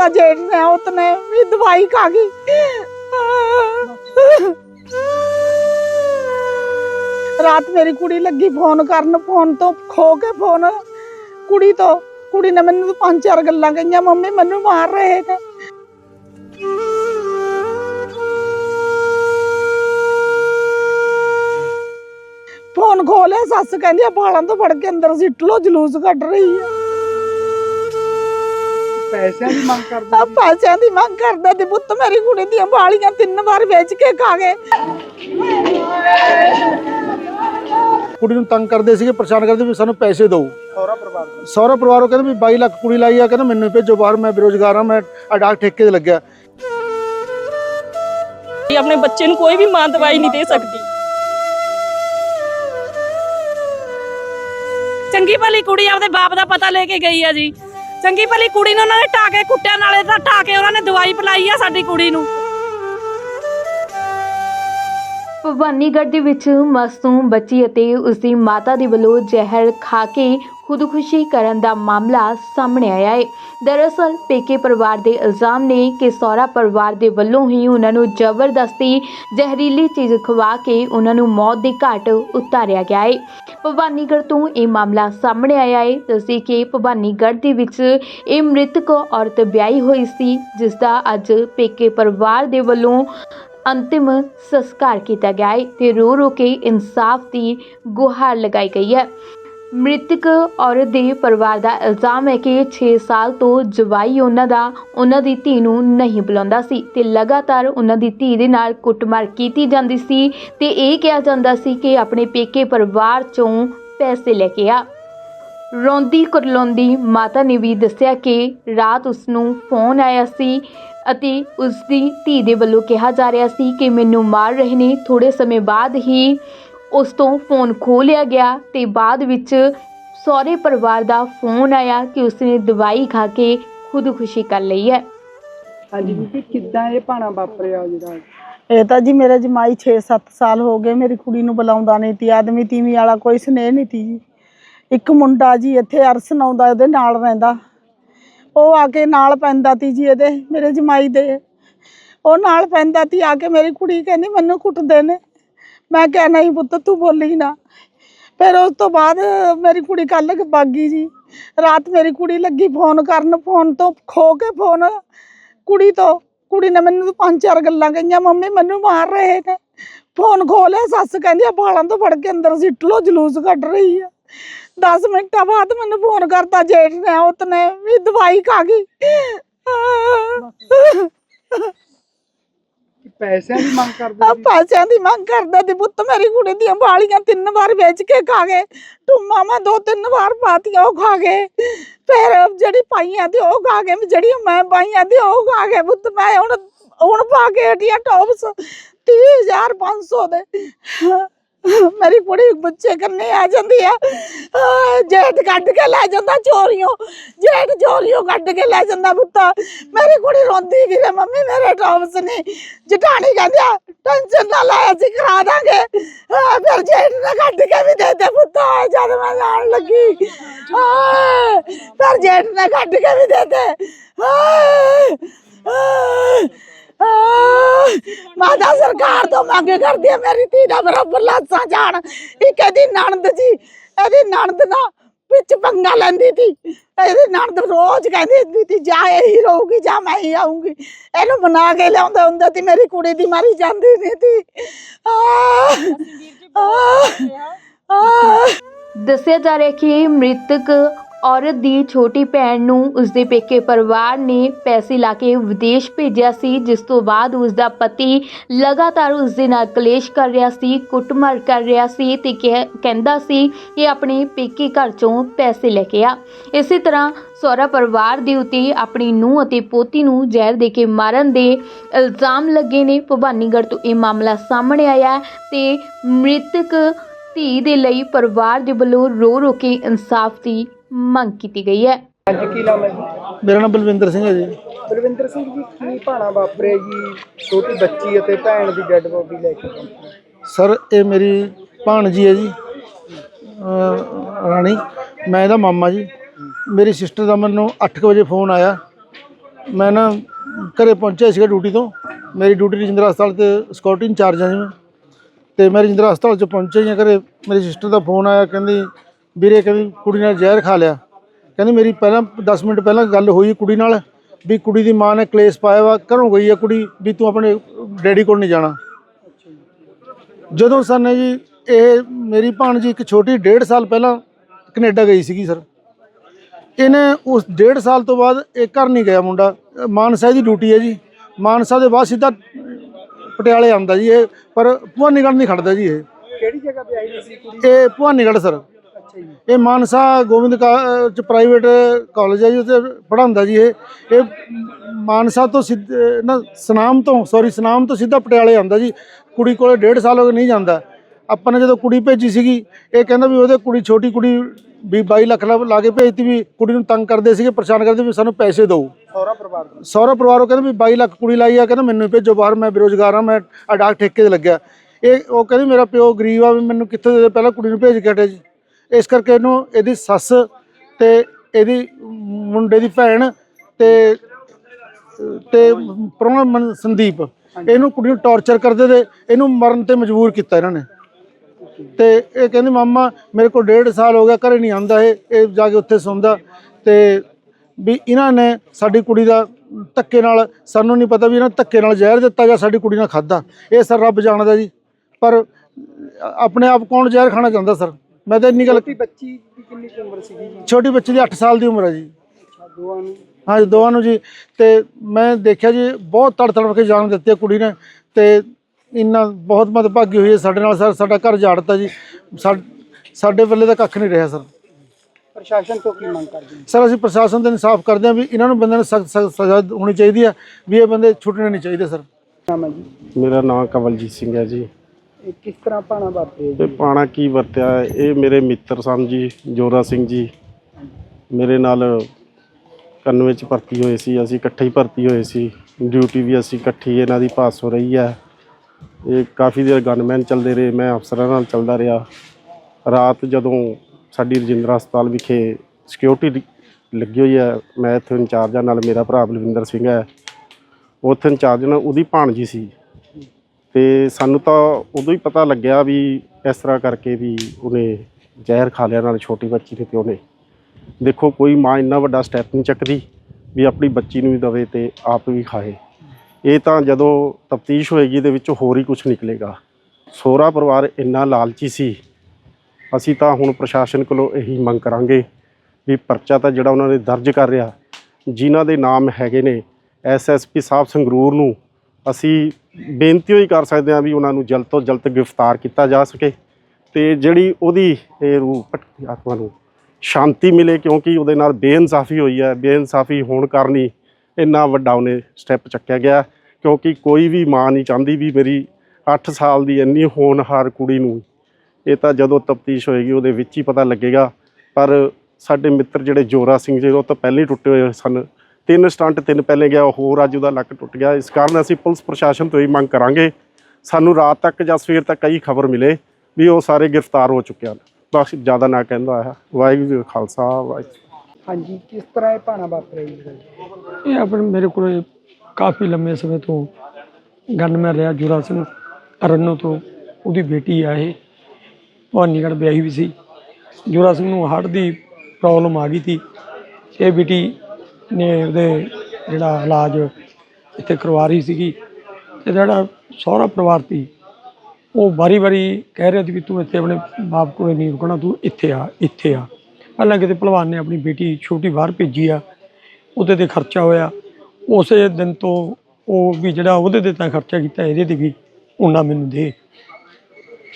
ਕਰਤਾ ਜੇਠ ਨੇ ਉਤਨੇ ਵੀ ਦਵਾਈ ਖਾ ਗਈ। ਰਾਤ ਮੇਰੀ ਕੁੜੀ ਲੱਗੀ ਫੋਨ ਕਰਨ, ਫੋਨ ਤੋਂ ਖੋ ਕੇ ਫੋਨ। ਕੁੜੀ ਤੋਂ, ਕੁੜੀ ਨੇ ਮੈਨੂੰ ਪੰਜ ਚਾਰ ਗੱਲਾਂ ਕਹੀਆਂ, ਮੰਮੀ ਮੈਨੂੰ ਮਾਰ ਰਹੇ ਨੇ। ਫੋਨ ਖੋਲਿਆ ਸੱਸ ਕਹਿੰਦੀ ਆ ਬਾਲਾਂ ਤੋਂ ਫੜ ਕੇ ਅੰਦਰ ਸਿੱਟ ਲੋ ਜਲੂਸ ਕੱਢ ਰਹੀ ਹੈ ਪੈਸਿਆਂ ਦੀ ਮੰਗ ਕਰਦੇ ਆ ਪੈਸਿਆਂ ਦੀ ਮੰਗ ਕਰਦਾ ਤੇ ਪੁੱਤ ਮੇਰੀ ਕੁੜੀ ਦੀਆਂ ਬਾਲੀਆਂ ਤਿੰਨ ਵਾਰ ਵੇਚ ਕੇ ਖਾ ਗਏ। ਕੁੜੀ ਨੂੰ ਤੰਗ ਕਰਦੇ ਸੀਗੇ ਪਰੇਸ਼ਾਨ ਕਰਦੇ ਵੀ ਸਾਨੂੰ ਪੈਸੇ ਦਿਓ। ਸਹੁਰਾ ਪਰਿਵਾਰ ਦਾ ਸਹੁਰਾ ਪਰਿਵਾਰ ਉਹ ਕਹਿੰਦੇ ਵੀ 22 ਲੱਖ ਕੁੜੀ ਲਾਈ ਆ ਕਹਿੰਦਾ ਮੈਨੂੰ ਭੇਜੋ ਬਾਹਰ ਮੈਂ ਬੇਰੋਜ਼ਗਾਰ ਆ ਮੈਂ ਆ ਡਾਕ ਠੇਕੇ ਤੇ ਲੱਗਿਆ। ਇਹ ਆਪਣੇ ਬੱਚੇ ਨੂੰ ਕੋਈ ਵੀ ਮਾਂ ਦਵਾਈ ਨਹੀਂ ਦੇ ਸਕਦੀ। ਚੰਗੀ ਭਲੀ ਕੁੜੀ ਆਪਦੇ ਬਾਪ ਦਾ ਪਤਾ ਲੈ ਕੇ ਗਈ ਆ ਜੀ। ਚੰਗੀ ਭਲੀ ਕੁੜੀ ਨੂੰ ਉਹਨਾਂ ਨੇ ਢਾਕੇ ਕੁੱਟਿਆ, ਨਾਲੇ ਤਾਂ ਢਾਕੇ ਉਹਨਾਂ ਨੇ ਦਵਾਈ ਪਿਲਾਈ ਆ ਸਾਡੀ ਕੁੜੀ ਨੂੰ। ਭਵਾਨੀਗੜ੍ਹ ਦੇ ਵਿੱਚ ਮਾਸੂਮ ਬੱਚੀ ਅਤੇ ਉਸ ਦੀ ਮਾਤਾ ਦੇ ਵੱਲੋਂ ਜ਼ਹਿਰ ਖਾ ਕੇ ਖੁਦਕੁਸ਼ੀ ਕਰਨ ਦਾ ਮਾਮਲਾ ਸਾਹਮਣੇ ਆਇਆ ਹੈ। ਦਰਅਸਲ, ਪੇਕੇ ਪਰਿਵਾਰ ਦੇ ਇਲਜ਼ਾਮ ਨੇ ਕਿ ਸਹੁਰਾ ਪਰਿਵਾਰ ਦੇ ਵੱਲੋਂ ਹੀ ਉਹਨਾਂ ਨੂੰ ਜ਼ਬਰਦਸਤੀ ਜ਼ਹਿਰੀਲੀ ਚੀਜ਼ ਖਵਾ ਕੇ ਉਹਨਾਂ ਨੂੰ ਮੌਤ ਦੇ ਘਾਟ ਉਤਾਰਿਆ ਗਿਆ ਹੈ। ਭਵਾਨੀਗੜ੍ਹ ਤੋਂ ਇਹ ਮਾਮਲਾ ਸਾਹਮਣੇ ਆਇਆ ਹੈ। ਦੱਸੀ ਕਿ ਭਵਾਨੀਗੜ੍ਹ ਦੇ ਵਿੱਚ ਇਹ ਮ੍ਰਿਤਕ ਔਰਤ ਵਿਆਹੀ ਹੋਈ ਸੀ, ਜਿਸ ਦਾ ਅੱਜ ਪੇਕੇ ਪਰਿਵਾਰ ਦੇ ਵੱਲੋਂ ਅੰਤਿਮ ਸੰਸਕਾਰ ਕੀਤਾ ਗਿਆ ਹੈ ਤੇ ਰੋ ਰੋ ਕੇ ਇਨਸਾਫ ਦੀ ਗੁਹਾਰ ਲਗਾਈ ਗਈ ਹੈ। ਮ੍ਰਿਤਕ ਔਰਤ ਦੇ ਪਰਿਵਾਰ ਦਾ ਇਲਜ਼ਾਮ ਹੈ ਕਿ 6 ਸਾਲ ਤੋਂ ਜਵਾਈ ਉਹਨਾਂ ਦਾ, ਉਹਨਾਂ ਦੀ ਧੀ ਨੂੰ ਨਹੀਂ ਬੁਲਾਉਂਦਾ ਸੀ ਤੇ ਲਗਾਤਾਰ ਉਹਨਾਂ ਦੀ ਧੀ ਦੇ ਨਾਲ ਕੁੱਟਮਾਰ ਕੀਤੀ ਜਾਂਦੀ ਸੀ ਤੇ ਇਹ ਕਿਹਾ ਜਾਂਦਾ ਸੀ ਕਿ ਆਪਣੇ ਪੇਕੇ ਪਰਿਵਾਰ ਚੋਂ ਪੈਸੇ ਲੈ ਕੇ ਆ। ਰੋਂਦੀ ਕੁਰਲਾਉਂਦੀ ਮਾਤਾ ਨੇ ਵੀ ਦੱਸਿਆ ਕਿ ਰਾਤ ਉਸ ਨੂੰ ਫੋਨ ਆਇਆ ਸੀ ਅਤੇ ਉਸ ਦੀ ਧੀ ਦੇ ਵੱਲੋਂ ਕਿਹਾ ਜਾ ਰਿਹਾ ਸੀ ਕਿ ਮੈਨੂੰ ਮਾਰ ਰਹੇ ਨੇ। ਥੋੜੇ ਸਮੇਂ ਬਾਅਦ ਹੀ ਉਸ ਤੋਂ ਫੋਨ ਖੋਹ ਲਿਆ ਗਿਆ ਤੇ ਬਾਅਦ ਵਿੱਚ ਸਹੁਰੇ ਪਰਿਵਾਰ ਦਾ ਫੋਨ ਆਇਆ ਕਿ ਉਸਨੇ ਦਵਾਈ ਖਾ ਕੇ ਖੁਦਕੁਸ਼ੀ ਕਰ ਲਈ ਹੈ। ਹਾਂਜੀ ਬੀਬੀ ਕਿੱਦਾਂ ਇਹ ਭਾਣਾ ਵਾਪਰਿਆ ਜਿਹੜਾ ਇਹ ਤਾਂ ਜੀ ਮੇਰੇ ਜਮਾਈ 6-7 ਸਾਲ ਹੋ ਗਏ ਮੇਰੀ ਕੁੜੀ ਨੂੰ ਬੁਲਾਉਂਦਾ ਨਹੀਂ ਤੀ ਆਦਮੀ ਤੀਵੀਂ ਵਾਲਾ ਕੋਈ ਸਨੇਹ ਨਹੀਂ ਤੀ ਜੀ। ਇੱਕ ਮੁੰਡਾ ਜੀ ਇੱਥੇ ਅਰਸਨ ਆਉਂਦਾ ਉਹਦੇ ਨਾਲ ਰਹਿੰਦਾ। ਉਹ ਆ ਕੇ ਨਾਲ ਪੈਂਦਾ ਤੀ ਜੀ ਇਹਦੇ ਮੇਰੇ ਜਮਾਈ ਦੇ। ਉਹ ਨਾਲ ਪੈਂਦਾ ਤੀ ਆ ਕੇ ਮੇਰੀ ਕੁੜੀ ਕਹਿੰਦੀ ਮੈਨੂੰ ਕੁੱਟਦੇ ਨੇ। ਮੈਂ ਕਿਹਾ, ਨਹੀਂ ਪੁੱਤ, ਤੂੰ ਬੋਲੀ ਨਾ। ਫਿਰ ਉਸ ਤੋਂ ਬਾਅਦ ਮੇਰੀ ਕੁੜੀ ਕੱਲ ਬਾਗੀ ਜੀ। ਰਾਤ ਮੇਰੀ ਕੁੜੀ ਲੱਗੀ ਫੋਨ ਕਰਨ, ਫੋਨ ਤੋਂ ਖੋ ਕੇ ਫੋਨ ਕੁੜੀ ਤੋਂ। ਕੁੜੀ ਨੇ ਮੈਨੂੰ ਪੰਜ ਚਾਰ ਗੱਲਾਂ ਕਹੀਆਂ, ਮੰਮੀ, ਮੈਨੂੰ ਮਾਰ ਰਹੇ ਨੇ। ਫੋਨ ਖੋ ਲਿਆ, ਸੱਸ ਕਹਿੰਦੀ ਆ ਬਾਲਾਂ ਤੋਂ ਫੜ ਕੇ ਅੰਦਰ ਸਿੱਟ ਲੋ ਜਲੂਸ ਕੱਢ ਰਹੀ ਆ। 10 ਮਿੰਟਾਂ ਬਾਅਦ ਮੈਨੂੰ ਫੋਨ ਕਰਤਾ ਜੇਠ ਨੇ ਉਤਨੇ ਵੀ ਦਵਾਈ ਖਾ ਗਈ। ਕਿ ਪੈਸਿਆਂ ਦੀ ਮੰਗ ਕਰਦੇ ਆ ਪੈਸਿਆਂ ਦੀ ਮੰਗ ਕਰਦਾ ਤੇ ਪੁੱਤ ਮੇਰੀ ਕੁੜੀ ਦੀਆਂ ਬਾਲੀਆਂ ਤਿੰਨ ਵਾਰ ਵੇਚ ਕੇ ਖਾ ਗਏ। ਟੁੰਮਾ ਮੈਂ ਦੋ ਤਿੰਨ ਵਾਰ ਪਾਤੀਆਂ ਉਹ ਖਾ ਗਏ। ਫਿਰ ਜਿਹੜੀ ਪਾਈਆਂ ਤੇ ਉਹ ਖਾ ਗਏ। ਜਿਹੜੀ ਮੈਂ ਪਾਈਆਂ ਤੇ ਉਹ ਖਾ ਗਏ ਪੁੱਤ। ਮੈਂ ਹੁਣ ਹੁਣ ਪਾ ਕੇ ਹਟੀਆਂ ਟੌਪਸ 30500 ਦੇ। ਮੇਰੀ ਕੁੜੀ ਬੱਚੇ ਕਰਨੇ ਆ ਜਾਂਦੀ ਆ। ਜੇਠ ਕੱਢ ਕੇ ਲੈ ਜਾਂਦਾ ਚੋਰੀਓ, ਜੇਠ ਚੋਰੀਓ ਕੱਢ ਕੇ ਲੈ ਜਾਂਦਾ ਪੁੱਤਾ ਮੇਰੀ ਕੁੜੀ ਰੋਂਦੀ ਵੀ ਮੰਮੀ ਮੇਰੇ ਟੌਪਸ ਨਹੀਂ ਜਟਾਣੀ ਕਹਿੰਦੀ ਟੈਨਸ਼ਨ ਨਾ ਲੈ, ਅਸੀਂ ਕਰਾ ਦਾਂਗੇ। ਫਿਰ ਜੇਠ ਨੇ ਕੱਢ ਕੇ ਵੀ ਦੇ ਦੇ ਪੁੱਤਾ ਜਦ ਮੈਂ ਜਾਣ ਲੱਗੀ। ਫਿਰ ਜੇਠ ਨੇ ਕੱਢ ਕੇ ਵੀ ਦੇ ਦੇ ਮਾਤਾ ਸਰਕਾਰ ਤੋਂ ਮੰਗ ਕਰਦੀ ਹੈ ਮੇਰੀ ਧੀ ਦਾ ਬਰਾਬਰ ਲਾਸਾਂ ਜਾਣ। ਇੱਕ ਇਹਦੀ ਨਣਦ ਜੀ ਇਹਦੀ ਨਣਦ ਨਾ ਵਿੱਚ ਪੰਗਾ ਲੈਂਦੀ ਸੀ ਇਹਦੀ ਨਣਦ ਰੋਜ਼ ਕਹਿੰਦੀ ਹੁੰਦੀ ਸੀ ਜਾ ਇਹੀ ਰਹੂਗੀ ਜਾਂ ਮੈਂ ਹੀ ਆਉਂਗੀ ਇਹਨੂੰ ਮਨਾ ਕੇ ਲਿਆਉਂਦਾ ਹੁੰਦਾ ਸੀ ਮੇਰੀ ਕੁੜੀ ਦੀ ਮਾਰੀ ਜਾਂਦੀ ਨਹੀਂ ਸੀ ਆ ਦੱਸਿਆ ਜਾ ਰਿਹਾ ਕਿ ਮ੍ਰਿਤਕ ਔਰਤ ਦੀ ਛੋਟੀ ਭੈਣ ਨੂੰ ਉਸਦੇ ਪੇਕੇ ਪਰਿਵਾਰ ਨੇ ਪੈਸੇ ਲਾ ਕੇ ਵਿਦੇਸ਼ ਭੇਜਿਆ ਸੀ, ਜਿਸ ਤੋਂ ਬਾਅਦ ਉਸਦਾ ਪਤੀ ਲਗਾਤਾਰ ਉਸਦੇ ਨਾਲ ਕਲੇਸ਼ ਕਰ ਰਿਹਾ ਸੀ, ਕੁੱਟਮਾਰ ਕਰ ਰਿਹਾ ਸੀ ਤੇ ਕਹਿ- ਕਹਿੰਦਾ ਸੀ ਕਿ ਆਪਣੇ ਪੇਕੇ ਘਰ ਚੋਂ ਪੈਸੇ ਲੈ ਕੇ ਆ। ਇਸੇ ਤਰ੍ਹਾਂ ਸਹੁਰਾ ਪਰਿਵਾਰ ਦੇ ਉੱਤੇ ਆਪਣੀ ਨੂੰਹ ਅਤੇ ਪੋਤੀ ਨੂੰ ਜ਼ਹਿਰ ਦੇ ਕੇ ਮਾਰਨ ਦੇ ਇਲਜ਼ਾਮ ਲੱਗੇ ਨੇ। ਭਵਾਨੀਗੜ੍ਹ ਤੋਂ ਇਹ ਮਾਮਲਾ ਸਾਹਮਣੇ ਆਇਆ ਹੈ ਤੇ ਮ੍ਰਿਤਕ ਧੀ ਦੇ ਲਈ ਪਰਿਵਾਰ ਦੇ ਵੱਲੋਂ ਰੋ ਰੋ ਕੇ ਇਨਸਾਫ ਦੀ ਮੰਗ ਕੀਤੀ ਗਈ ਹੈ। ਹਾਂਜੀ ਕੀ ਨਾਮ ਹੈ ਜੀ? ਮੇਰਾ ਨਾਮ ਬਲਵਿੰਦਰ ਸਿੰਘ ਹੈ ਜੀ। ਬਲਵਿੰਦਰ ਸਿੰਘ ਜੀ ਕੀ ਭਾਣਾ ਵਾਪਰਿਆ ਜੀ? ਛੋਟੀ ਬੱਚੀ ਅਤੇ ਭੈਣ ਦੀ ਡੈੱਡ ਬੋਡੀ ਲੈ ਕੇ ਪਹੁੰਚੇ ਸਰ ਇਹ ਮੇਰੀ ਭਾਣਜੀ ਹੈ ਜੀ। ਅਹ ਰਾਣੀ ਮੈਂ ਇਹਦਾ ਮਾਮਾ ਜੀ। ਮੇਰੀ ਸਿਸਟਰ ਦਾ ਮੈਨੂੰ 8 ਵਜੇ ਫੋਨ ਆਇਆ। ਮੈਂ ਨਾ ਘਰੇ ਪਹੁੰਚਿਆ ਸੀਗਾ ਡਿਊਟੀ ਤੋਂ। ਮੇਰੀ ਡਿਊਟੀ ਰਜਿੰਦਰਾ ਹਸਪਤਾਲ ਤੇ ਸਕਿਉਰਟੀ ਇੰਚਾਰਜ ਹਾਂ ਜੀ ਮੈਂ। ਤੇ ਮੈਂ ਰਜਿੰਦਰਾ ਹਸਪਤਾਲ ਚ ਪਹੁੰਚਿਆ ਹਾਂ ਘਰੇ ਮੇਰੀ ਸਿਸਟਰ ਦਾ ਫੋਨ ਆਇਆ। ਕਹਿੰਦੀ ਵੀਰੇ ਕਹਿੰਦੀ ਕੁੜੀ ਨੇ ਜ਼ਹਿਰ ਖਾ ਲਿਆ। ਕਹਿੰਦੀ ਮੇਰੀ ਪਹਿਲਾਂ 10 ਮਿੰਟ ਪਹਿਲਾਂ ਗੱਲ ਹੋਈ ਕੁੜੀ ਨਾਲ ਵੀ ਕੁੜੀ ਦੀ ਮਾਂ ਨੇ ਕਲੇਸ਼ ਪਾਇਆ ਵਾ ਘਰੋਂ ਗਈ ਹੈ ਕੁੜੀ ਵੀ ਤੂੰ ਆਪਣੇ ਡੈਡੀ ਕੋਲ ਨਹੀਂ ਜਾਣਾ। ਜਦੋਂ ਸਰ ਨੇ ਜੀ ਇਹ ਮੇਰੀ ਭਾਣਜੀ ਇੱਕ ਛੋਟੀ 1.5 ਸਾਲ ਪਹਿਲਾਂ ਕੈਨੇਡਾ ਗਈ ਸੀਗੀ ਸਰ। ਇਹਨੇ ਉਸ 1.5 ਸਾਲ ਤੋਂ ਬਾਅਦ ਇਹ ਘਰ ਨਹੀਂ ਗਿਆ ਮੁੰਡਾ। ਮਾਨਸਾ ਦੀ ਡਿਊਟੀ ਹੈ ਜੀ। ਮਾਨਸਾ ਦੇ ਬਾਅਦ ਸਿੱਧਾ ਪਟਿਆਲੇ ਆਉਂਦਾ ਜੀ ਇਹ ਪਰ ਭਵਾਨੀਗੜ੍ਹ ਨਹੀਂ ਖੜਦਾ ਜੀ ਇਹ। ਕਿਹੜੀ ਜਗ੍ਹਾ ਤੇ ਆਈ ਸੀ ਕੁੜੀ? ਇਹ ਭਵਾਨੀਗੜ੍ਹ ਸਰ। ਜੀ ਇਹ ਮਾਨਸਾ ਗੋਬਿੰਦ ਚ ਪ੍ਰਾਈਵੇਟ ਕਾਲਜ ਹੈ ਜੀ ਉੱਥੇ ਪੜਾਉਂਦਾ ਜੀ ਇਹ। ਇਹ ਮਾਨਸਾ ਤੋਂ ਸਿੱਧ ਨਾ ਸਨਾਮ ਤੋਂ ਸੌਰੀ ਸਨਾਮ ਤੋਂ ਸਿੱਧਾ ਪਟਿਆਲੇ ਆਉਂਦਾ ਜੀ। ਕੁੜੀ ਕੋਲੇ 1.5 ਸਾਲ ਹੋ ਗਏ ਨਹੀਂ ਜਾਂਦਾ। ਆਪਾਂ ਨੇ ਜਦੋਂ ਕੁੜੀ ਭੇਜੀ ਸੀਗੀ ਇਹ ਕਹਿੰਦਾ ਵੀ ਉਹਦੇ ਕੁੜੀ ਛੋਟੀ ਕੁੜੀ ਵੀ 22 ਲੱਖ ਲਾ ਲਾ ਕੇ ਭੇਜਤੀ ਵੀ ਕੁੜੀ ਨੂੰ ਤੰਗ ਕਰਦੇ ਸੀਗੇ ਪਰੇਸ਼ਾਨ ਕਰਦੇ ਵੀ ਸਾਨੂੰ ਪੈਸੇ ਦਿਓ। ਸਹੁਰਾ ਪਰਿਵਾਰ ਸਹੁਰਾ ਪਰਿਵਾਰ ਉਹ ਕਹਿੰਦੇ ਵੀ 22 ਲੱਖ ਕੁੜੀ ਲਾਈ ਆ ਕਹਿੰਦਾ ਮੈਨੂੰ ਭੇਜੋ ਬਾਹਰ ਮੈਂ ਬੇਰੋਜ਼ਗਾਰ ਆ ਮੈਂ ਆ ਡਾਕ ਠੇਕੇ ਤੇ ਲੱਗਿਆ। ਇਹ ਉਹ ਕਹਿੰਦੀ ਮੇਰਾ ਪਿਓ ਗਰੀਬ ਆ ਵੀ ਮੈਨੂੰ ਕਿੱਥੇ ਦੇ ਦੇ ਪਹਿਲਾਂ ਕੁੜੀ ਨੂੰ ਭੇਜ ਕੇ ਹਟਿਆ ਜੀ। ਇਸ ਕਰਕੇ ਇਹਨੂੰ ਇਹਦੀ ਸੱਸ ਤੇ ਇਹਦੀ ਮੁੰਡੇ ਦੀ ਭੈਣ ਤੇ ਤੇ ਪ੍ਰਾਹੁਣਾ ਮਨ- ਸੰਦੀਪ ਇਹਨੂੰ ਕੁੜੀ ਨੂੰ ਟੌਰਚਰ ਕਰਦੇ ਤੇ ਇਹਨੂੰ ਮਰਨ ਤੇ ਮਜਬੂਰ ਕੀਤਾ ਇਹਨਾਂ ਨੇ। ਤੇ ਇਹ ਕਹਿੰਦੀ ਮਾਮਾ ਮੇਰੇ ਕੋਲ ਡੇਢ ਸਾਲ ਹੋ ਗਿਆ ਘਰੇ ਨਹੀਂ ਆਂਦਾ ਇਹ ਇਹ ਜਾ ਕੇ ਉੱਥੇ ਸੌਂਦਾ। ਤੇ ਵੀ ਇਹਨਾਂ ਨੇ ਸਾਡੀ ਕੁੜੀ ਦਾ ਧੱਕੇ ਨਾਲ ਸਾਨੂੰ ਨਹੀਂ ਪਤਾ ਵੀ ਇਹਨਾਂ ਧੱਕੇ ਨਾਲ ਜ਼ਹਿਰ ਦਿੱਤਾ ਜਾਂ ਸਾਡੀ ਕੁੜੀ ਨਾਲ ਖਾਦਾ ਇਹ ਸਰ ਰੱਬ ਜਾਣਦਾ ਜੀ। ਪਰ ਆਪਣੇ ਆਪ ਕੌਣ ਜ਼ਹਿਰ ਖਾਣਾ ਚਾਹੁੰਦਾ ਸਰ? ਮੈਂ ਤਾਂ ਇੰਨੀ ਗੱਲ ਛੋਟੀ ਬੱਚੀ ਦੀ ਕਿੰਨੀ ਕੁ ਉਮਰ ਸੀਗੀ ਜੀ? ਛੋਟੀ ਬੱਚੀ ਦੀ 8 ਸਾਲ ਦੀ ਉਮਰ ਹੈ ਜੀ। ਅੱਛਾ ਦੋਵਾਂ ਨੂੰ? ਹਾਂਜੀ ਦੋਵਾਂ ਨੂੰ ਜੀ। ਤੇ ਮੈਂ ਦੇਖਿਆ ਜੀ ਬਹੁਤ ਤੜ ਤੜਫ ਕੇ ਜਾਨ ਦਿੱਤੀ ਹੈ ਕੁੜੀ ਨੇ। ਤੇ ਇੰਨਾ ਬਹੁਤ ਮਦਭਾਗੀ ਹੋਈ ਹੈ ਸਾਡੇ ਨਾਲ ਸਰ ਸਾਡਾ ਘਰ ਜਾੜਤਾ ਜੀ। ਸਾ- ਸਾਡੇ ਵੱਲੇ ਤਾਂ ਕੱਖ ਨਹੀਂ ਰਿਹਾ ਸਰ। ਪ੍ਰਸ਼ਾਸਨ ਤੋਂ ਕੀ ਮੰਗ ਕਰਦੇ ਸਰ ਅਸੀਂ ਪ੍ਰਸ਼ਾਸਨ ਤੋਂ ਇਨਸਾਫ ਕਰਦੇ ਹਾਂ ਵੀ ਇਹਨਾਂ ਨੂੰ ਬੰਦਿਆਂ ਨੂੰ ਸਖਤ ਸਖਤ ਸਜ਼ਾ ਹੋਣੀ ਚਾਹੀਦੀ ਹੈ ਵੀ ਇਹ ਬੰਦੇ ਛੁੱਟਣੇ ਨਹੀਂ ਚਾਹੀਦੇ ਸਰ। ਨਾਮ ਹੈ ਜੀ? ਮੇਰਾ ਨਾਮ ਕਵਲਜੀਤ ਸਿੰਘ ਹੈ ਜੀ। ਇਹ ਕਿਸ ਤਰ੍ਹਾਂ ਭਾਣਾ ਵਾਪਰਿਆ ਤੇ ਜੀ? ਪਾਣਾ ਕੀ ਵਰਤਿਆ? ਇਹ ਮੇਰੇ ਮਿੱਤਰ ਸਨ ਜੀ ਜੋਰਾ ਸਿੰਘ ਜੀ। ਮੇਰੇ ਨਾਲ ਕੰਨ ਵਿੱਚ ਭਰਤੀ ਹੋਏ ਸੀ ਅਸੀਂ ਇਕੱਠੇ ਹੀ ਭਰਤੀ ਹੋਏ ਸੀ। ਡਿਊਟੀ ਵੀ ਅਸੀਂ ਇਕੱਠੀ ਇਹਨਾਂ ਦੀ ਪਾਸ ਹੋ ਰਹੀ ਹੈ। ਇਹ ਕਾਫੀ ਦੇਰ ਗਨਮੈਨ ਚੱਲਦੇ ਰਹੇ ਮੈਂ ਅਫਸਰਾਂ ਨਾਲ ਚੱਲਦਾ ਰਿਹਾ। ਰਾਤ ਜਦੋਂ ਸਾਡੀ ਰਜਿੰਦਰਾ ਹਸਪਤਾਲ ਵਿਖੇ ਸਿਕਿਉਰਿਟੀ ਲੱਗੀ ਹੋਈ ਹੈ ਮੈਂ ਇੱਥੇ ਇੰਚਾਰਜ ਨਾਲ ਮੇਰਾ ਭਰਾ ਬਲਵਿੰਦਰ ਸਿੰਘ ਹੈ। ਉੱਥੇ ਇੰਚਾਰਜ ਨਾਲ ਉਹਦੀ ਭਾਣਜੀ ਸੀ। ਤੇ ਸਾਨੂੰ ਤਾਂ ਉਦੋਂ ਹੀ ਪਤਾ ਲੱਗਿਆ ਵੀ ਇਸ ਤਰ੍ਹਾਂ ਕਰਕੇ ਵੀ ਉਹਨੇ ਜ਼ਹਿਰ ਖਾ ਲਿਆ ਨਾਲ ਛੋਟੀ ਬੱਚੀ ਨੇ ਤੇ ਉਹਨੇ। ਦੇਖੋ, ਕੋਈ ਮਾਂ ਇੰਨਾ ਵੱਡਾ ਸਟੈਪ ਨਹੀਂ ਚੱਕਦੀ ਵੀ ਆਪਣੀ ਬੱਚੀ ਨੂੰ ਵੀ ਦਵੇ ਤੇ ਆਪ ਵੀ ਖਾਏ। ਇਹ ਤਾਂ ਜਦੋਂ ਤਫਤੀਸ਼ ਹੋਏਗੀ ਇਹਦੇ ਵਿੱਚ ਹੋਰ ਹੀ ਕੁਝ ਨਿਕਲੇਗਾ। ਸੋਹਰਾ ਪਰਿਵਾਰ ਇੰਨਾ ਲਾਲਚੀ ਸੀ, ਅਸੀਂ ਤਾਂ ਹੁਣ ਪ੍ਰਸ਼ਾਸਨ ਕੋਲੋਂ ਇਹੀ ਮੰਗ ਕਰਾਂਗੇ ਵੀ ਪਰਚਾ ਤਾਂ ਜਿਹੜਾ ਉਹਨਾਂ ਨੇ ਦਰਜ ਕਰ ਰਿਹਾ, ਜਿਨ੍ਹਾਂ ਦੇ ਨਾਮ ਹੈਗੇ ਨੇ ਐਸਐਸਪੀ ਸਾਹਿਬ ਸੰਗਰੂਰ ਨੂੰ ਅਸੀਂ ਬੇਨਤੀ ਹੋਈ ਕਰ ਸਕਦੇ ਹਾਂ ਵੀ ਉਹਨਾਂ ਨੂੰ ਜਲਦ ਤੋਂ ਜਲਦ ਗ੍ਰਿਫਤਾਰ ਕੀਤਾ ਜਾ ਸਕੇ ਤੇ ਜਿਹੜੀ ਉਹਦੀ ਇਹ ਰੂਹ ਭਟਕੀ ਆਤਮਾ ਨੂੰ ਸ਼ਾਂਤੀ ਮਿਲੇ ਕਿਉਂਕਿ ਉਹਦੇ ਨਾਲ ਬੇਇਨਸਾਫੀ ਹੋਈ ਹੈ, ਬੇਇਨਸਾਫੀ ਹੋਣ ਕਾਰਨ ਹੀ ਇੰਨਾ ਵੱਡਾ ਉਹਨੇ ਸਟੈਪ ਚੱਕਿਆ ਗਿਆ ਕਿਉਂਕਿ ਕੋਈ ਵੀ ਮਾਂ ਨਹੀਂ ਚਾਹੁੰਦੀ ਵੀ ਮੇਰੀ 8 ਸਾਲ ਦੀ ਇੰਨੀ ਹੋਣਹਾਰ ਕੁੜੀ ਨੂੰ ਇਹ ਤਾਂ ਜਦੋਂ ਤਫਤੀਸ਼ ਹੋਏਗੀ ਉਹਦੇ ਵਿੱਚ ਹੀ ਪਤਾ ਲੱਗੇਗਾ, ਪਰ ਸਾਡੇ ਮਿੱਤਰ ਜਿਹੜੇ ਜੋਰਾ ਸਿੰਘ ਜੀ, ਉਹ ਤਾਂ ਪਹਿਲੇ ਹੀ ਟੁੱਟੇ ਹੋਏ ਸਨ। ਤਿੰਨ ਸਟੰਟ ਤਿੰਨ ਪਹਿਲੇ ਗਿਆ ਹੋਰ ਅੱਜ ਉਹਦਾ ਲੱਕ ਟੁੱਟ ਗਿਆ। ਇਸ ਕਾਰਨ ਅਸੀਂ ਪੁਲਿਸ ਪ੍ਰਸ਼ਾਸਨ ਤੋਂ ਹੀ ਮੰਗ ਕਰਾਂਗੇ ਸਾਨੂੰ ਰਾਤ ਤੱਕ ਜਾਂ ਸਵੇਰ ਤੱਕ ਕਈ ਖਬਰ ਮਿਲੇ ਵੀ ਉਹ ਸਾਰੇ ਗ੍ਰਿਫਤਾਰ ਹੋ ਚੁੱਕੇ ਹਨ। ਬਸ ਜ਼ਿਆਦਾ ਨਾ ਕਹਿੰਦਾ ਹੈ। ਵਾਹਿਗੁਰੂ ਜੀ ਕਾ ਖਾਲਸਾ ਵਾਹਿਗੁਰੂ ਹਾਂਜੀ ਕਿਸ ਤਰ੍ਹਾਂ ਇਹ ਭਾਣਾ ਵਾਪਰਿਆ ਜੀ? ਇਹ ਆਪਣੇ ਮੇਰੇ ਕੋਲ ਕਾਫੀ ਲੰਮੇ ਸਮੇਂ ਤੋਂ ਗਨਮੈਨ ਰਿਹਾ ਜੁਰਾ ਸਿੰਘ ਅਰਨੋ ਤੋਂ। ਉਹਦੀ ਬੇਟੀ ਆ ਇਹ। ਭਵਾਨੀਗੜ੍ਹ ਵਿਆਹੀ ਵੀ ਸੀ। ਜੁਰਾ ਸਿੰਘ ਨੂੰ ਹਾਰਟ ਦੀ ਪ੍ਰੋਬਲਮ ਆ ਗਈ ਸੀ। ਇਹ ਬੇਟੀ ਨੇ ਉਹਦੇ ਜਿਹੜਾ ਇਲਾਜ ਇੱਥੇ ਕਰਵਾ ਰਹੀ ਸੀਗੀ ਤੇ ਜਿਹੜਾ ਸਹੁਰਾ ਪਰਿਵਾਰ ਸੀ, ਉਹ ਵਾਰੀ-ਵਾਰੀ ਕਹਿ ਰਿਹਾ ਸੀ ਵੀ ਤੂੰ ਇੱਥੇ ਆਪਣੇ ਬਾਪ ਕੋਲੇ ਨਹੀਂ ਰੁਕਣਾ, ਤੂੰ ਇੱਥੇ ਆ ਇੱਥੇ ਆ। ਪਹਿਲਾਂ ਕਿਤੇ ਭਲਵਾਨ ਨੇ ਆਪਣੀ ਬੇਟੀ ਛੋਟੀ ਬਾਹਰ ਭੇਜੀ ਆ, ਉਹਦੇ ਤੇ ਖਰਚਾ ਹੋਇਆ। ਉਸੇ ਦਿਨ ਤੋਂ ਉਹ ਵੀ ਜਿਹੜਾ ਉਹਦੇ ਤੇ ਤਾਂ ਖਰਚਾ ਕੀਤਾ, ਇਹਦੇ ਤੇ ਵੀ ਉਹਨਾਂ ਮੈਨੂੰ ਦੇ।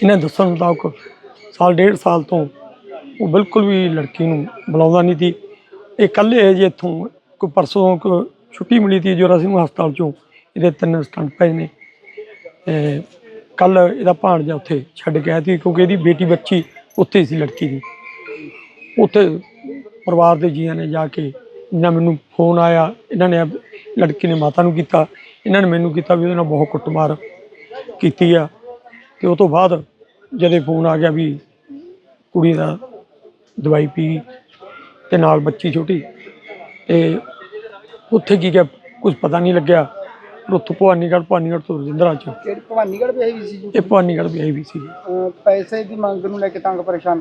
ਇਹਨਾਂ ਦੱਸਣ ਮੁਤਾਬਕ ਸਾਲ, ਡੇਢ ਸਾਲ ਤੋਂ ਉਹ ਬਿਲਕੁਲ ਵੀ ਲੜਕੀ ਨੂੰ ਬੁਲਾਉਂਦਾ ਨਹੀਂ ਸੀ। ਇਹ ਇਕੱਲੇ ਹੈ ਜੀ ਇੱਥੋਂ ਕੋਈ ਪਰਸੋਂ ਕੋ ਛੁੱਟੀ ਮਿਲੀ ਸੀ ਜੋਰਾ ਸਿੰਘ ਹਸਪਤਾਲ ਚੋਂ, ਇਹਦੇ ਤਿੰਨ ਸਟੰਟ ਪਏ ਨੇ। ਕੱਲ ਇਹਦਾ ਭਾਣਜਾ ਉੱਥੇ ਛੱਡ ਕੇ ਆਇਆ ਸੀ ਕਿਉਂਕਿ ਇਹਦੀ ਬੇਟੀ ਬੱਚੀ ਉੱਥੇ ਹੀ ਸੀ, ਲੜਕੀ ਦੀ। ਉੱਥੇ ਪਰਿਵਾਰ ਦੇ ਜੀਆਂ ਨੇ ਜਾ ਕੇ ਇਹਨਾਂ ਮੈਨੂੰ ਫੋਨ ਆਇਆ, ਇਹਨਾਂ ਨੇ ਲੜਕੀ ਨੇ ਮਾਤਾ ਨੂੰ ਕੀਤਾ, ਇਹਨਾਂ ਨੇ ਮੈਨੂੰ ਕੀਤਾ ਵੀ ਉਹਦੇ ਨਾਲ ਬਹੁਤ ਕੁੱਟਮਾਰ ਕੀਤੀ ਆ। ਤੇ ਉਹ ਤੋਂ ਬਾਅਦ ਜਦੋਂ ਫੋਨ ਆ ਗਿਆ ਵੀ ਕੁੜੀ ਦਾ ਦਵਾਈ ਪੀ ਤੇ ਨਾਲ ਬੱਚੀ ਛੋਟੀ ਤੇ ਉੱਥੇ ਕੀ ਗਿਆ ਕੁਝ ਪਤਾ ਨਹੀਂ ਲੱਗਿਆ। ਉੱਥੋਂ ਭਵਾਨੀਗੜ੍ਹ ਭਵਾਨੀਗੜ੍ਹ ਤੋਂ ਰਜਿੰਦਰਾ ਚ ਕਿਹੜੀ ਭਵਾਨੀਗੜ੍ਹ ਵਿਆਹੀ ਹੋਈ ਸੀ ਜੀ? ਇਹ ਭਵਾਨੀਗੜ੍ਹ ਵੀ ਆਈ ਵੀ ਸੀ ਅਹ ਪੈਸੇ ਦੀ ਮੰਗ ਨੂੰ ਲੈ ਕੇ ਤੰਗ ਪਰੇਸ਼ਾਨ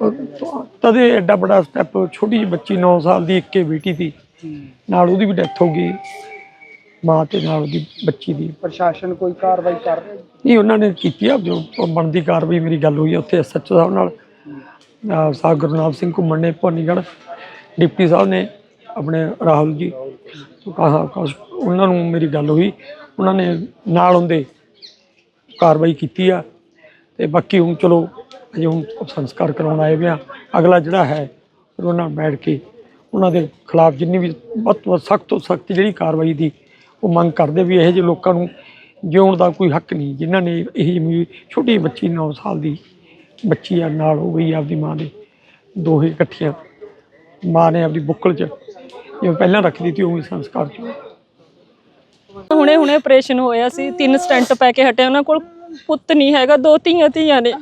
ਤਦੇ ਐਡਾ ਬੜਾ ਸਟੈਪ ਛੋਟੀ ਜਿਹੀ ਬੱਚੀ 9 ਸਾਲ ਦੀ ਇੱਕੇ ਬੇਟੀ ਸੀ। ਨਾਲ ਉਹਦੀ ਵੀ ਡੈਥ ਹੋ ਗਈ। ਮਾਂ ਤੇ ਨਾਲ ਉਹਦੀ ਬੱਚੀ ਦੀ। ਪ੍ਰਸ਼ਾਸਨ ਕੋਈ ਕਾਰਵਾਈ ਕਰ ਰਿਹਾ ਜੀ? ਨਹੀਂ ਉਹਨਾਂ ਨੇ ਕੀਤੀ ਆ। ਜੋ ਬਣਦੀ ਕਾਰਵਾਈ ਮੇਰੀ ਗੱਲ ਹੋਈ ਉੱਥੇ ਐਸਐਚਓ ਸਾਹਿਬ ਨਾਲ। ਸਾਹਿਬ ਗੁਰਨਾਮ ਸਿੰਘ ਘੁੰਮਣ ਨੇ ਭਵਾਨੀਗੜ੍ਹ। ਡਿਪਟੀ ਸਾਹਿਬ ਨੇ ਆਪਣੇ ਰਾਹੁਲ ਜੀ ਕਹਾ ਕਸ- ਉਹਨਾਂ ਨੂੰ ਮੇਰੀ ਗੱਲ ਹੋਈ। ਉਹਨਾਂ ਨੇ ਨਾਲ ਹੁੰਦੇ ਕਾਰਵਾਈ ਕੀਤੀ ਆ। ਤੇ ਬਾਕੀ ਹੁਣ ਚਲੋ, ਅਜੇ ਹੁਣ ਸੰਸਕਾਰ ਕਰਾਉਣ ਆਏ ਵੀ ਆ। ਅਗਲਾ ਜਿਹੜਾ ਹੈ, ਫਿਰ ਉਹਨਾਂ ਨਾਲ ਬੈਠ ਕੇ ਉਹਨਾਂ ਦੇ ਖਿਲਾਫ ਜਿੰਨੀ ਵੀ ਵੱਧ ਤੋਂ ਵੱਧ ਸਖਤ ਤੋਂ ਸਖਤ ਜਿਹੜੀ ਕਾਰਵਾਈ ਦੀ ਉਹ ਮੰਗ ਕਰਦੇ ਵੀ ਇਹੋ ਜਿਹੇ ਲੋਕਾਂ ਨੂੰ ਜਿਉਣ ਦਾ ਕੋਈ ਹੱਕ ਨਹੀਂ। ਜਿਨ੍ਹਾਂ ਨੇ ਇਹ ਜਿਹੀ ਛੋਟੀ ਬੱਚੀ 9 ਸਾਲ ਦੀ ਬੱਚੀ ਆ, ਨਾਲ ਹੋ ਗਈ ਆਪਦੀ ਮਾਂ ਦੇ, ਦੋਹੇ ਇਕੱਠੀਆਂ। ਮਾਂ ਨੇ ਆਪਦੀ ਬੁੱਕਲ 'ਚ ਜਿਵੇਂ ਪਹਿਲਾਂ ਰੱਖਦੀ ਸੀ ਉਵੇਂ ਸੰਸਕਾਰ 'ਚ ਹੁਣੇ ਹੁਣੇ ਆਪਰੇਸ਼ਨ ਹੋਇਆ ਸੀ, ਤਿੰਨ ਸਟੈਂਟ ਪੈ ਕੇ ਹਟੇ, ਉਹਨਾਂ ਕੋਲ ਪੁੱਤ ਨਹੀਂ ਹੈਗਾ, ਦੋ ਧੀਆਂ ਧੀਆਂ ਨੇ।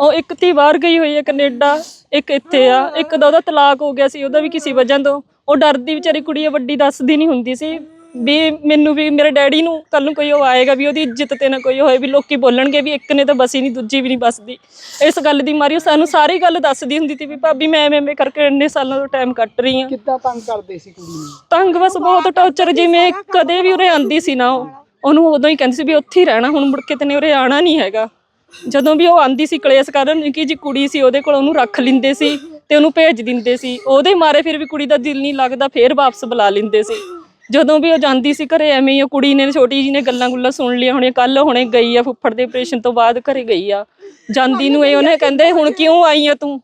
ਉਹ ਇੱਕ ਧੀ ਬਾਹਰ ਗਈ ਹੋਈ ਹੈ ਕੈਨੇਡਾ, ਇੱਕ ਇੱਥੇ ਆ, ਇੱਕ ਦਾ ਉਹਦਾ ਤਲਾਕ ਹੋ ਗਿਆ ਸੀ, ਉਹਦਾ ਵੀ ਕਿਸੇ ਵਜ੍ਹਾ ਤੋਂ। ਉਹ ਡਰਦੀ ਵਿਚਾਰੀ ਕੁੜੀ ਵੱਡੀ ਦੱਸਦੀ ਨਹੀਂ ਹੁੰਦੀ ਸੀ। ਵੀ ਮੈਨੂੰ ਵੀ ਮੇਰੇ ਡੈਡੀ ਨੂੰ ਕੱਲ ਨੂੰ ਕੋਈ ਉਹ ਆਏਗਾ ਵੀ ਉਹਦੀ ਇੱਜ਼ਤ ਤੇ ਨਾ ਕੋਈ ਹੋਏ ਵੀ ਲੋਕੀ ਬੋਲਣਗੇ ਵੀ ਇੱਕ ਨੇ ਤਾਂ ਬਸੀ ਨਹੀਂ ਦੂਜੀ ਵੀ ਨਹੀਂ ਬਸਦੀ। ਇਸ ਗੱਲ ਦੀ ਮਾਰੀ ਉਹ ਸਾਨੂੰ ਸਾਰੀ ਗੱਲ ਦੱਸਦੀ ਹੁੰਦੀ ਸੀ ਵੀ ਭਾਬੀ ਮੈਂ ਐਵੇਂ ਐਵੇਂ ਕਰਕੇ ਇੰਨੇ ਸਾਲਾਂ ਤੋਂ ਟਾਈਮ ਕੱਟ ਰਹੀ ਹਾਂ। ਕਿੱਦਾਂ ਤੰਗ ਕਰਦੇ ਸੀ ਕੁੜੀ ਨੂੰ? ਤੰਗ ਬਸ ਬਹੁਤ ਟੌਰਚਰ ਜਿਵੇਂ ਕਦੇ ਵੀ ਉਰੇ ਆਂਦੀ ਸੀ ਨਾ ਉਹ। ਉਹਨੂੰ ਉਦੋਂ ਹੀ ਕਹਿੰਦੀ ਸੀ ਵੀ ਉੱਥੇ ਹੀ ਰਹਿਣਾ ਹੁਣ ਮੁੜ ਕੇ ਤੈਨੇ ਉਰੇ ਆਣਾ ਨਹੀਂ ਹੈਗਾ। ਜਦੋਂ ਵੀ ਉਹ ਆਂਦੀ ਸੀ ਕਲੇਸ਼ ਕਰਨ ਨਿੱਕੀ ਜੀ ਕੁੜੀ ਸੀ ਉਹਦੇ ਕੋਲ ਉਹਨੂੰ ਰੱਖ ਲਿੰਦੇ ਸੀ ਤੇ ਉਹਨੂੰ ਭੇਜ ਦਿੰਦੇ ਸੀ। ਉਹਦੇ ਮਾਰੇ ਫਿਰ ਵੀ ਕੁੜੀ ਦਾ ਦਿਲ ਨਹੀਂ ਲੱਗਦਾ ਫੇਰ ਵਾਪਸ ਬੁਲਾ ਲਿੰਦੇ ਸੀ। ਜਦੋਂ ਵੀ ਉਹ ਜਾਂਦੀ ਸੀ ਘਰੇ, ਐਵੇਂ ਹੀ ਉਹ ਕੁੜੀ ਨੇ, ਛੋਟੀ ਜੀ ਨੇ ਗੱਲਾਂ ਗੁੱਲਾਂ ਸੁਣ ਲਿਆ ਹੁਣੇ ਕੱਲ ਹੁਣੇ ਗਈ ਆ ਫੁੱਫੜ ਦੇ ਆਪਰੇਸ਼ਨ ਤੋਂ ਬਾਅਦ ਘਰੇ ਗਈ ਆ। ਜਾਂਦੀ ਨੂੰ ਇਹ ਉਹਨੇ ਕਹਿੰਦੇ, ਹੁਣ ਕਿਉਂ ਆਈ ਆ ਤੂੰ?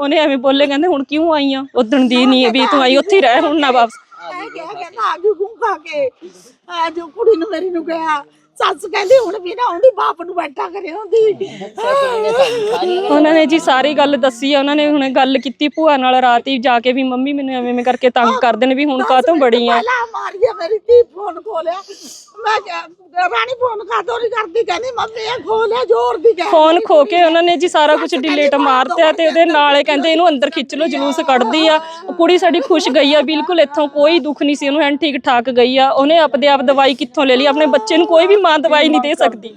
ਉਹਨੇ ਐਵੇਂ ਬੋਲੇ, ਕਹਿੰਦੇ, ਹੁਣ ਕਿਉਂ ਆਈ ਆ? ਉਦਣ ਦੀ ਨਹੀਂ ਵੀ ਤੂੰ ਆਈ, ਉੱਥੇ ਹੀ ਰਹਿ ਹੁਣ ਨਾ ਵਾਪਸ। ਐ ਕਿਹਾ ਕਹਿੰਦਾ ਆਜੂ ਘੁੰਮ ਖਾ ਕੇ। ਆਜੂ ਕੁੜੀ ਨੂੰ ਮੇਰੀ ਨੂੰ ਗਿਆ। ਸੱਸ ਕਹਿੰਦੀ ਹੁਣ ਵੀ ਨਾ ਆਉਂਦੀ ਬਾਪ ਨੂੰ ਬੈਠਾ ਕਰੇ ਹੁੰਦੀ। ਉਹਨਾਂ ਨੇ ਜੀ ਸਾਰੀ ਗੱਲ ਦੱਸੀ ਆ ਉਹਨਾਂ ਨੇ ਹੁਣ ਗੱਲ ਕੀਤੀ ਭੂਆ ਨਾਲ ਰਾਤ ਹੀ ਜਾ ਕੇ ਵੀ ਮੰਮੀ ਮੈਨੂੰ ਐਵੇਂ ਐਵੇਂ ਕਰਕੇ ਤੰਗ ਕਰਦੇ ਨੇ ਵੀ ਹੁਣ ਕਾਹਤੋਂ ਬੜੀ ਆ। ਪਹਿਲਾਂ ਮਾਰੀਆ ਮੇਰੀ ਧੀ ਫੋਨ ਖੋਲਿਆ। ਮੈਂ ਕਿਹਾ ਰਾਣੀ ਫੋਨ ਕਾਹਤੋਂ ਨਹੀਂ ਕਰਦੀ ਕਹਿੰਦੀ ਮੰਮੀ ਇਹ ਖੋਲਿਆ ਜ਼ੋਰ ਦੀ ਕਹਿ ਫੋਨ ਖੋ ਕੇ ਉਹਨਾਂ ਨੇ ਜੀ ਸਾਰਾ ਕੁਝ ਡਿਲੀਟ ਮਾਰਤਿਆ ਤੇ ਉਹਦੇ ਨਾਲ ਕਹਿੰਦੇ ਇਹਨੂੰ ਅੰਦਰ ਖਿੱਚ ਲਓ ਜਲੂਸ ਕੱਢਦੀ ਆ। ਉਹ ਕੁੜੀ ਸਾਡੀ ਖੁਸ਼ ਗਈ ਆ ਬਿਲਕੁਲ ਇੱਥੋਂ ਕੋਈ ਦੁੱਖ ਨਹੀਂ ਸੀ ਉਹਨੂੰ ਐਨ ਠੀਕ ਠਾਕ ਗਈ ਆ। ਉਹਨੇ ਆਪਦੇ ਆਪ ਦਵਾਈ ਕਿੱਥੋਂ ਲੈ ਲਈ? ਆਪਣੇ ਬੱਚੇ ਨੂੰ ਕੋਈ ਵੀ ਮਾਂ ਦਵਾਈ ਨਹੀਂ ਦੇ ਸਕਦੀ।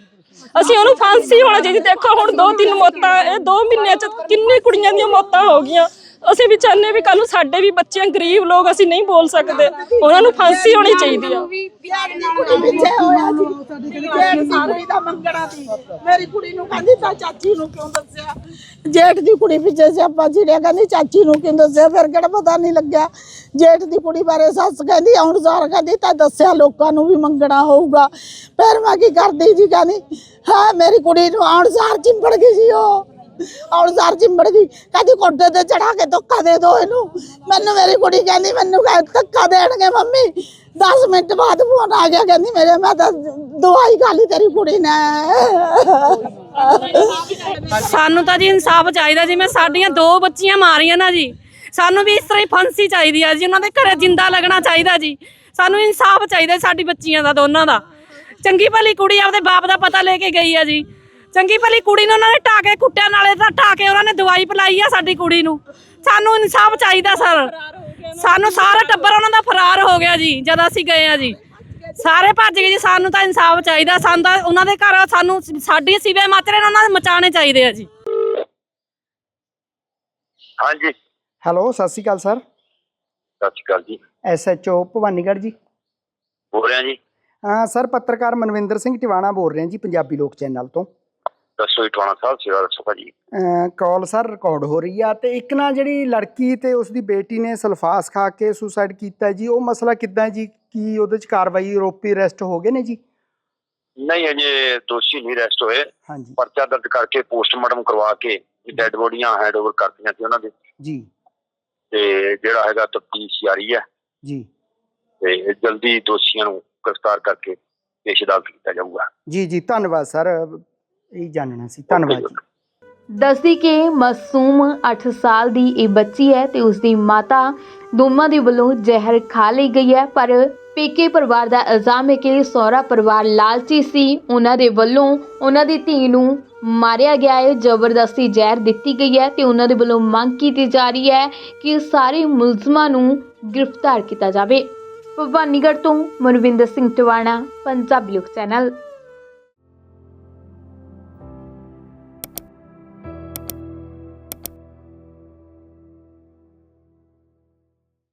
ਅਸੀਂ ਉਹਨੂੰ ਫਾਂਸੀ ਹੋਣਾ ਚਾਹੀਦੀ ਦੇਖੋ, ਹੁਣ ਦੋ ਤਿੰਨ ਮੌਤਾਂ, ਇਹ ਦੋ ਮਹੀਨਿਆਂ ਚ ਕਿੰਨੇ ਕੁੜੀਆਂ ਦੀਆਂ ਮੌਤਾਂ ਹੋ ਗਈਆਂ। ਅਸੀਂ ਵੀ ਚਾਹੁੰਦੇ ਵੀ ਕੱਲ ਨੂੰ ਸਾਡੇ ਵੀ ਬੱਚੇ ਗਰੀਬ ਲੋਕ ਅਸੀਂ ਨਹੀਂ ਬੋਲ ਸਕਦੇ। ਉਹਨਾਂ ਨੂੰ ਫਾਂਸੀ ਹੋਣੀ ਚਾਹੀਦੀ ਆ। ਵਿਆਹ ਦੀ ਕੁੜੀ ਪਿੱਛੇ ਹੋਇਆ ਸੀ ਜੇਠ ਦੀ ਦਾ ਮੰਗਣਾ ਸੀ ਮੇਰੀ ਕੁੜੀ ਨੂੰ ਕਹਿੰਦੀ ਤਾਂ ਚਾਚੀ ਨੂੰ ਕਿਉਂ ਦੱਸਿਆ? ਜੇਠ ਦੀ ਕੁੜੀ ਪਿੱਛੇ ਸਿਆਪਾ ਛਿੜਿਆ ਕਹਿੰਦੀ ਚਾਚੀ ਨੂੰ ਕਿਉਂ ਦੱਸਿਆ ਫਿਰ ਕਿਹੜਾ ਪਤਾ ਨਹੀਂ ਲੱਗਿਆ। ਜੇਠ ਦੀ ਕੁੜੀ ਬਾਰੇ ਸੱਸ ਕਹਿੰਦੀ ਹੁਣ ਸਾਰ ਕਹਿੰਦੀ, ਤਾਂ ਦੱਸਿਆ ਲੋਕਾਂ ਨੂੰ ਵੀ ਮੰਗਣਾ ਹੋਊਗਾ। ਫਿਰ ਮੈਂ ਕੀ ਕਰਦੀ ਜੀ, ਕਹਿੰਦੀ, ਹਾਂ, ਮੇਰੀ ਕੁੜੀ ਨੂੰ ਆਉਣ ਸਾਰ ਚਿੰਬੜ ਗਈ ਸੀ ਉਹ। ਆਉਣ ਸਾਰ ਚਿੰਬੜ ਗਈ, ਕਹਿੰਦੀ ਕੋਟੇ ਤੇ ਚੜਾ ਕੇ ਧੱਕਾ ਦੇ ਦੋ ਇਹਨੂੰ। ਮੈਨੂੰ ਮੇਰੀ ਕੁੜੀ ਕਹਿੰਦੀ, ਮੈਨੂੰ ਕਹਿ ਧੱਕਾ ਦੇਣਗੇ ਮੰਮੀ। 10 ਮਿੰਟ ਬਾਅਦ ਫੋਨ ਆ ਗਿਆ, ਕਹਿੰਦੀ ਮੇਰੇ, ਮੈਂ ਤਾਂ ਦਵਾਈ ਖਾ ਲਈ ਤੇਰੀ ਕੁੜੀ ਨੇ। ਸਾਨੂੰ ਤਾਂ ਜੀ ਇਨਸਾਫ ਚਾਹੀਦਾ ਮੈਂ ਸਾਡੀਆਂ ਦੋ ਬੱਚੀਆਂ ਮਾਰੀਆਂ ਨਾ ਜੀ। ਸਾਨੂੰ ਵੀ ਇਸ ਤਰ੍ਹਾਂ ਹੀ ਫਾਂਸੀ ਚਾਹੀਦੀ ਆ ਜੀ, ਉਹਨਾਂ ਦੇ ਘਰੇ ਜਿੰਦਾ ਲੱਗਣਾ ਚਾਹੀਦਾ ਜੀ। ਸਾਨੂੰ ਇਨਸਾਫ ਚਾਹੀਦਾ ਸਾਡੀ ਬੱਚੀਆਂ ਦਾ, ਦੋਨਾਂ ਦਾ। ਚੰਗੀ ਭਲੀ ਕੁੜੀ ਆਪਦੇ ਬਾਪ ਦਾ ਪਤਾ ਲੈ ਕੇ ਗਈ ਆ ਜੀ। ਚੰਗੀ ਭਲੀ ਕੁੜੀ ਨੂੰ ਉਹਨਾਂ ਨੇ ਢਾ ਕੇ ਕੁੱਟਿਆ ਨਾਲੇ ਤਾਂ ਢਾ ਕੇ ਉਹਨਾਂ ਨੇ ਦਵਾਈ ਪਿਲਾਈ ਆ ਸਾਡੀ ਕੁੜੀ ਨੂੰ। ਸਾਨੂੰ ਇਨਸਾਫ ਚਾਹੀਦਾ ਸਰ। ਸਾਨੂੰ ਸਾਰਾ ਟੱਬਰ ਉਹਨਾਂ ਦਾ ਫਰਾਰ ਹੋ ਗਿਆ ਜੀ ਜਦ ਅਸੀਂ ਗਏ ਆ ਜੀ। ਸਾਰੇ ਭੱਜ ਗਏ ਜੀ ਸਾਨੂੰ ਤਾਂ ਇਨਸਾਫ ਚਾਹੀਦਾ ਸਾਨੂੰ ਤਾਂ ਉਹਨਾਂ ਦੇ ਘਰ ਸਾਨੂੰ ਸਾਡੀ ਸਿਵੇ ਮਾਤਰੇ ਨੇ ਉਹਨਾਂ ਦੇ ਮਚਾਣੇ ਚਾਹੀਦੇ ਆ ਜੀ। ਹਾਂਜੀ। ਸਤਿ ਹੈਲੋ ਸਤਿ ਸ਼੍ਰੀ ਅਕਾਲ ਸਰ। ਸ਼੍ਰੀ ਅਕਾਲ ਜੀ। ਐਸਐਚਓ ਭਵਾਨੀਗੜ੍ਹ ਜੀ। ਬੋਲ ਰਿਹਾ ਜੀ। ਹਾਂ ਸਰ ਪੱਤਰਕਾਰ ਮਨਵਿੰਦਰ ਸਿੰਘ ਟਿਵਾਣਾ ਬੋਲ ਰਿਹਾ ਜੀ ਪੰਜਾਬੀ ਲੋਕ ਚੈਨਲ ਤੋਂ। ਜੀ ਟਵਾਣਾ ਸਾਹਿਬ ਸੇਵਾ ਦੱਸੋ ਭਾਜੀ। ਕਾਲ ਸਰ ਰਿਕਾਰਡ ਹੋ ਰਹੀ ਆ ਤੇ ਇੱਕ ਨਾ ਜਿਹੜੀ ਲੜਕੀ ਤੇ ਉਸ ਦੀ ਬੇਟੀ ਨੇ ਸਲਫਾਸ ਖਾ ਕੇ ਸੁਸਾਈਡ ਕੀਤਾ ਜੀ ਉਹ ਮਸਲਾ ਕਿੱਦਾਂ ਜੀ? ਕੀ ਉਹਦੇ ਚ ਕਾਰਵਾਈ ਆਰੋਪੀ ਅਰੈਸਟ ਹੋ ਗਏ ਨੇ ਜੀ? ਨਹੀਂ ਅਜੇ ਦੋਸ਼ੀ ਨਹੀਂ ਅਰੈਸਟ ਹੋਏ। ਹਾਂਜੀ। ਪਰਚਾ ਦਰਜ ਕਰਕੇ ਪੋਸਟਮਾਰਟਮ ਕਰਵਾ ਕੇ ਡੈੱਡ ਬੋਡੀਆਂ ਹੈਂਡਓਵਰ ਕਰਤੀਆਂ ਸੀ ਉਹਨਾਂ ਦੇ। ਜੀ। ਤੇ ਜਿਹੜਾ ਹੈਗਾ ਤਫਤੀਸ਼ ਜਾਰੀ ਹੈ। ਜੀ। ਤੇ ਜਲਦੀ ਦੋਸ਼ੀਆਂ ਨੂੰ ਗ੍ਰਿਫਤਾਰ ਕਰਕੇ ਪੇਸ਼ ਅਦਾਲਤ ਕੀਤਾ ਜਾਊਗਾ। ਜੀ ਜੀ ਧੰਨਵਾਦ ਸਰ। ਇਹ ਜਾਣਨਾ ਸੀ। ਧੰਨਵਾਦ ਜੀ। ਦੱਸਦੀ ਕਿ ਮਾਸੂਮ 8 ਸਾਲ ਦੀ ਇਹ ਬੱਚੀ ਹੈ ਤੇ ਉਸ ਦੀ ਮਾਤਾ ਦੋਵਾਂ ਦੇ ਵੱਲੋਂ ਜ਼ਹਿਰ ਖਾ ਲਈ ਗਈ ਹੈ, ਪਰ ਪੇਕੇ ਪਰਿਵਾਰ ਦਾ ਇਲਜ਼ਾਮ ਹੈ ਕਿ ਸਹੁਰਾ ਪਰਿਵਾਰ ਲਾਲਚੀ ਸੀ। ਉਹਨਾਂ ਦੇ ਵੱਲੋਂ ਉਹਨਾਂ ਦੀ ਧੀ ਨੂੰ ਮਾਰਿਆ ਗਿਆ ਹੈ, ਜ਼ਬਰਦਸਤੀ ਜ਼ਹਿਰ ਦਿੱਤੀ ਗਈ ਹੈ ਤੇ ਉਹਨਾਂ ਦੇ ਵੱਲੋਂ ਮੰਗ ਕੀਤੀ ਜਾ ਰਹੀ ਹੈ ਕਿ ਸਾਰੇ ਮੁਲਜ਼ਮਾਂ ਨੂੰ ਗ੍ਰਿਫਤਾਰ ਕੀਤਾ ਜਾਵੇ। ਭਵਾਨੀਗੜ੍ਹ ਤੋਂ ਮਨਵਿੰਦਰ ਸਿੰਘ ਟਵਾਣਾ, ਪੰਜਾਬੀ ਲੋਕ ਚੈਨਲ।